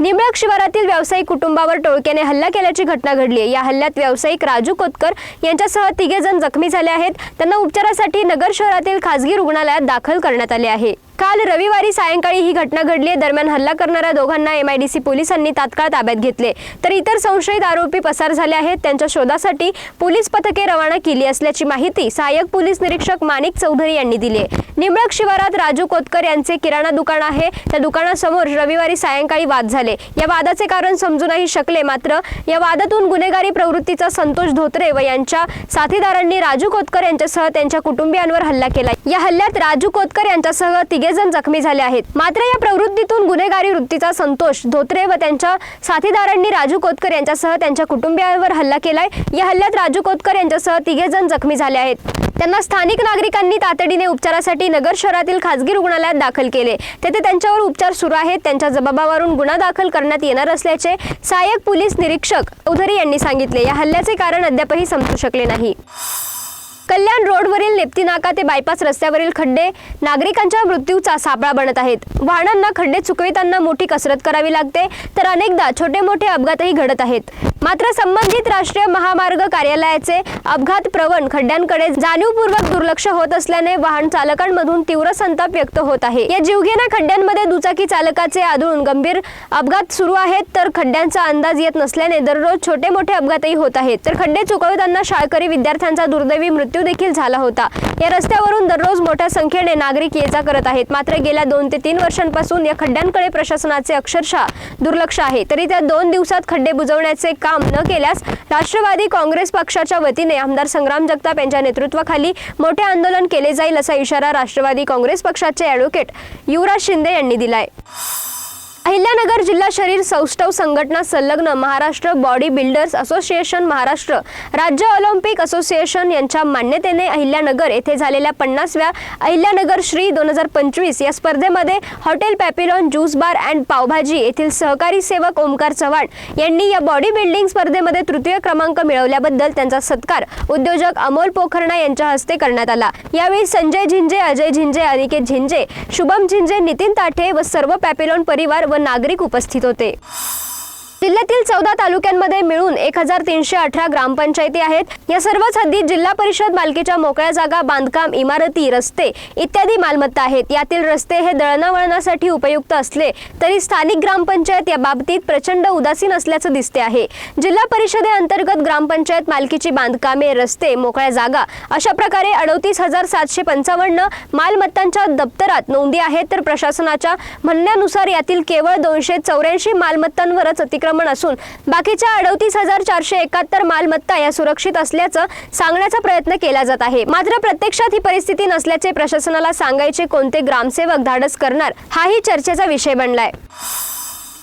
निंबळक शिवारातील व्यावसायिक कुटुंबावर टोळक्याने हल्ला केल्याची घटना घडली आहे. या हल्ल्यात व्यावसायिक राजू कोतकर यांच्यासह तिघे जण जखमी झाले आहेत. त्यांना उपचारासाठी नगर शहरातील खासगी रुग्णालयात दाखल करण्यात आले आहे. काल रविवारी सायंकाळी ही घटना घडली आहे. दरम्यान हल्ला करणाऱ्या दोघांना एमआयडीसी पोलिसांनी तात्काळ ताब्यात घेतले तर इतर संशयित आरोपी पसार झाले आहेत. त्यांच्या शोधासाठी पोलीस पथके रवाना केली असल्याची माहिती सहाय्यक पोलीस निरीक्षक माणिक चौधरी यांनी दिली आहे. निंबळक शिवारात राजू कोतकर यांचे किराणा दुकान आहे. त्या दुकानासमोर रविवारी सायंकाळी वाद झाले. या वादाचे कारण समजू नाही शकले. मात्र या वादातून गुन्हेगारी प्रवृत्तीचा संतोष धोत्रे व यांच्या साथीदारांनी राजू कोतकर यांच्यासह त्यांच्या कुटुंबियांवर हल्ला केला या हल्ल्यात राजू कोतकर यांच्यासह तिघेजण जखमी झाले आहेत. मात्र या प्रवृत्तीतून गुन्हेगारी वृत्तीचा संतोष धोत्रे व त्यांच्या साथीदारांनी राजू कोतकर यांच्यासह त्यांच्या कुटुंबियांवर हल्ला केलाय. या हल्ल्यात राजू कोतकर यांच्यासह तिघे जण जखमी झाले आहेत. त्यांना स्थानिक नागरिकांनी तातडीने उपचारासाठी नगर शहरातील खासगी रुग्णालयात दाखल केले. तेथे त्यांच्यावर उपचार सुरू आहेत. त्यांच्या जबाबावरून गुन्हा दाखल करण्यात येणार असल्याचे सहाय्यक पोलीस निरीक्षक चौधरी यांनी सांगितले. या हल्ल्याचे कारण अद्यापही समजू शकले नाही. कल्याण रोडवरील नेप्ती नाका ते बायपास रस्त्यावरील खड्डे नागरिकांच्या मृत्यूचा सापळा बनत आहेत. वाहनांना खड्डे चुकविताना मोठी कसरत करावी लागते तर अनेकदा छोटे मोठे अपघातही घडत आहेत. मात्र संबंधित राष्ट्रीय महामार्ग कार्यालयाचे अपघात प्रवण खड्ड्यांकडे जाणीवपूर्वक दुर्लक्ष होत असल्याने वाहन चालकांमधून तीव्र संताप व्यक्त होत आहे. या जीवघेण्या खड्ड्यांमध्ये दुचाकी चालकाचे आदळून गंभीर अपघात सुरू आहेत तर खड्ड्यांचा अंदाज येत नसल्याने दररोज छोटे मोठे अपघातही होत आहेत. तर खड्डे चुकवताना शाळकरी विद्यार्थ्यांचा दुर्दैवी मृत्यू देखील झाला होता. या रस्त्यावरून दररोज मोठ्या संख्येने नागरिक ये जा करत आहेत. मात्र गेल्या दोन ते तीन वर्षांपासून या खड्ड्यांकडे प्रशासनाचे अक्षरशः दुर्लक्ष आहे. तरी त्या दोन दिवसात खड्डे बुजवण्याचे काम न केल्यास राष्ट्रवादी काँग्रेस पक्षाच्या वतीने आमदार संग्राम जगताप यांच्या नेतृत्वाखाली मोठे आंदोलन केले जाईल असा इशारा राष्ट्रवादी काँग्रेस पक्षाचे ॲडव्होकेट युवराज शिंदे यांनी दिलाय. अहिल्यानगर जिल्हा शरीर सौष्ठव संघटना संलग्न Maharashtra body builders association Maharashtra राज्य ऑलिम्पिक असोसिएशन यांच्या मान्यतेने अहिल्यानगर येथे झालेल्या पन्नासव्या अहिल्यानगर श्री दोन हजार पंचवीस या स्पर्धेमध्ये hotel Papillon juice bar and pav bhaji येथील सहकारी सेवक ओमकार चव्हाण यांनी या बॉडी बिल्डिंग स्पर्धेमध्ये तृतीय क्रमांक मिळवल्याबद्दल त्यांचा सत्कार उद्योजक अमोल पोखरणा यांच्या हस्ते करण्यात आला. यावेळी संजय झिंजे अजय झिंजे अनिकेत झिंजे शुभम झिंजे नितीन ताठे व सर्व पॅपिलॉन परिवार सर्व नागरिक उपस्थित होते. जिल्ह्यातील चौदा तालुक्यांमध्ये मिळून एक हजार तीनशे अठरा ग्रामपंचायती आहेत. या सर्वच हद्दीत जिल्हा परिषद मालकीच्या मोकळ्या जागा बांधकाम इमारती रस्ते इत्यादी मालमत्ता आहेत. यातील रस्ते हे दळणावळणासाठी उपयुक्त असले तरी स्थानिक ग्रामपंचायत या बाबतीत प्रचंड उदासीन असल्याचं दिसते आहे. जिल्हा परिषदेअंतर्गत ग्रामपंचायत मालकीची बांधकामे रस्ते मोकळ्या जागा अशा प्रकारे अडतीस हजार सातशे पंचावन्न मालमत्तांच्या दप्तरात नोंदी आहेत. तर प्रशासनाच्या म्हणण्यानुसार यातील केवळ दोनशे चौऱ्याऐंशी मालमत्तांवरच अतिक्रमण असून बाकीच्या अडतीस हजार चारशे एकाहत्तर मालमत्ता या सुरक्षित असल्याचं सांगण्याचा प्रयत्न केला जात आहे. मात्र प्रत्यक्षात ही परिस्थिती नसल्याचे प्रशासनाला सांगायचे कोणते ग्रामसेवक धाडस करणार हाही चर्चेचा विषय बनलाय.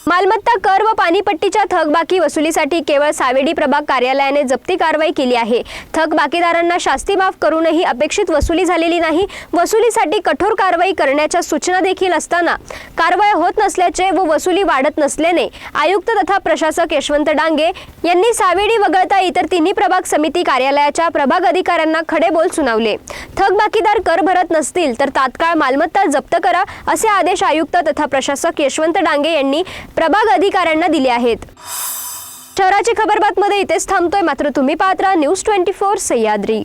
मालमत्ता कर व पाणीपट्टीच्या थकबाकी वसुलीसाठी केवळ सावेडी प्रभाग कार्यालयाने जप्ती कारवाई केली आहे. थकबाकीदारांना शास्ती माफ करूनही अपेक्षित वसुली झालेली नाही. वसुलीसाठी कठोर कारवाई करण्याच्या सूचना देखील असताना कारवाई होत नसल्याचे व वसुली वाढत नसल्याने आयुक्त तथा प्रशासक यशवंत डांगे यांनी सावेडी वगळता इतर तिन्ही प्रभाग समिती कार्यालयाच्या प्रभाग अधिकाऱ्यांना खडे बोल सुनावले थकबाकीदार कर भरत नसतील तर तात्काळ मालमत्ता जप्त करा असे आदेश आयुक्त तथा प्रशासक यशवंत डांगे यांनी प्रभाग अधिकाऱ्यांना दिले आहेत. शहराची खबर बातमध्ये इथेच थांबतोय. मात्र तुम्ही पाहत राहा न्यूज ट्वेंटी फोर सह्याद्री.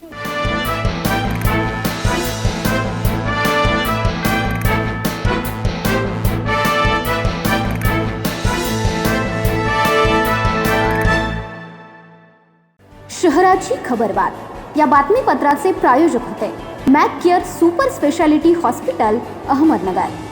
शहराची खबर बात या बातमीपत्राचे प्रायोजक होते. Mac care super speciality hospital Ahmednagar.